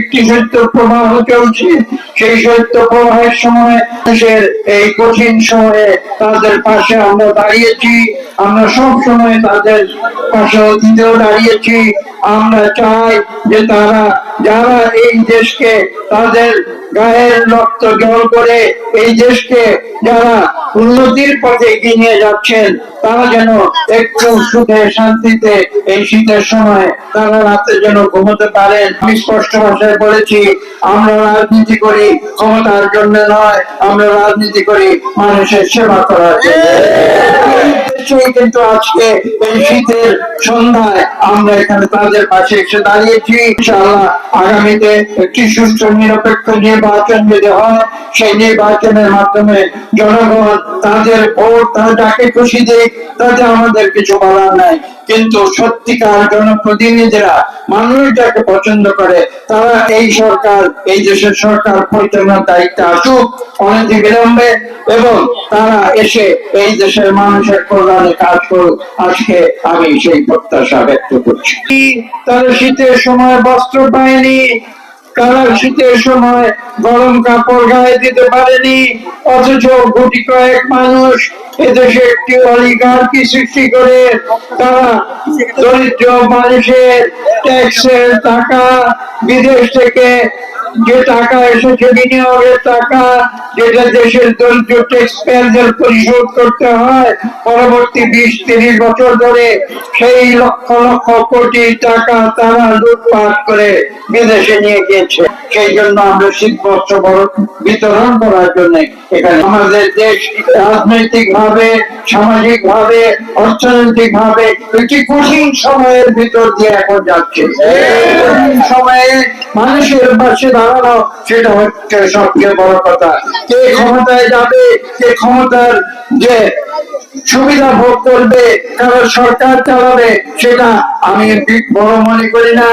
একটি শৈত্য প্রবাহ চলছে সেই শৈত্য প্রবাহের সময় দেশের এই কঠিন সময়ে তাদের পাশে আমরা দাঁড়িয়েছি। আমরা সব সময় তাদের পাশে অতীতেও দাঁড়িয়েছি। আমরা চাই যে তারা, যারা এই দেশকে তাদের গায়ের রক্ত জল করে, এই দেশকে যারা উন্নতির পথে এগিয়ে নিয়ে যাচ্ছেন। তারা যেন একটু সুখে শান্তিতে এই শীতের সময় তারা রাতে যেন ঘুমোতে পারেন। আমি স্পষ্ট ভাষায় বলেছি, আমরা রাজনীতি করি ক্ষমতার জন্য নয়, আমরা রাজনীতি করি মানুষের সেবা করার জন্য। সেই কিন্তু আজকে এই শীতের সন্ধ্যায় আমরা এখানে তাদের পাশে এসে দাঁড়িয়েছি। আগামীতে একটি সুষ্ঠু নিরপেক্ষ নির্বাচন যদি হয়, সেই নির্বাচনের মাধ্যমে জনগণ তাদের ভোট, তারা যাকে খুশি দিক, তাতে আমাদের কিছু বলার নাই। কিন্তু সত্যিকার জনপ্রতিনিধিরা, মানুষ যাকে পছন্দ করে, তারা এই সরকার, এই দেশের সরকার পরিচালনার দায়িত্বে আসুক। অনেক বিলম্বে এবং তারা এসে এই দেশের মানুষের কল্যাণে কাজ করুক। আজকে আমি সেই প্রত্যাশা ব্যক্ত করছি। তারা শীতের সময় বস্ত্র পায়নি, তারা শীতের সময় গরম কাপড় গায়ে দিতে পারেনি, অথচ গুটি কয়েক মানুষ এদেশে একটি অলিগার্কি সৃষ্টি করে। তারা দরিদ্র মানুষের ট্যাক্সের টাকা বিদেশ থেকে যে টাকা এসেছে বিনিয়োগের টাকা যেটা দেশের দরিদ্র ট্যাক্স পেয়ারদের পরিশোধ করতে হয়, পরবর্তী বিশ তিরিশ বছর ধরে সেই লক্ষ লক্ষ কোটি টাকা তারা লুটপাট করে বিদেশে নিয়ে গিয়েছে। সেই জন্য আমরা শীত বস্ত্র বিতরণ করার জন্য এখানে আমাদের দেশ রাজনৈতিক ভাবে সামাজিক ভাবে অর্থনৈতিক ভাবে একটি কঠিন সময়ের ভিতর দিয়ে এখন যাচ্ছে। কঠিন সময়ে মানুষের পাশে দাঁড়ানো সেটা হচ্ছে সবচেয়ে বড় কথা। কে ক্ষমতায় যাবে, কে ক্ষমতার যে সুবিধা ভোগ করবে কারণ সরকার চালাবে, সেটা আমি বড় মনে করি না।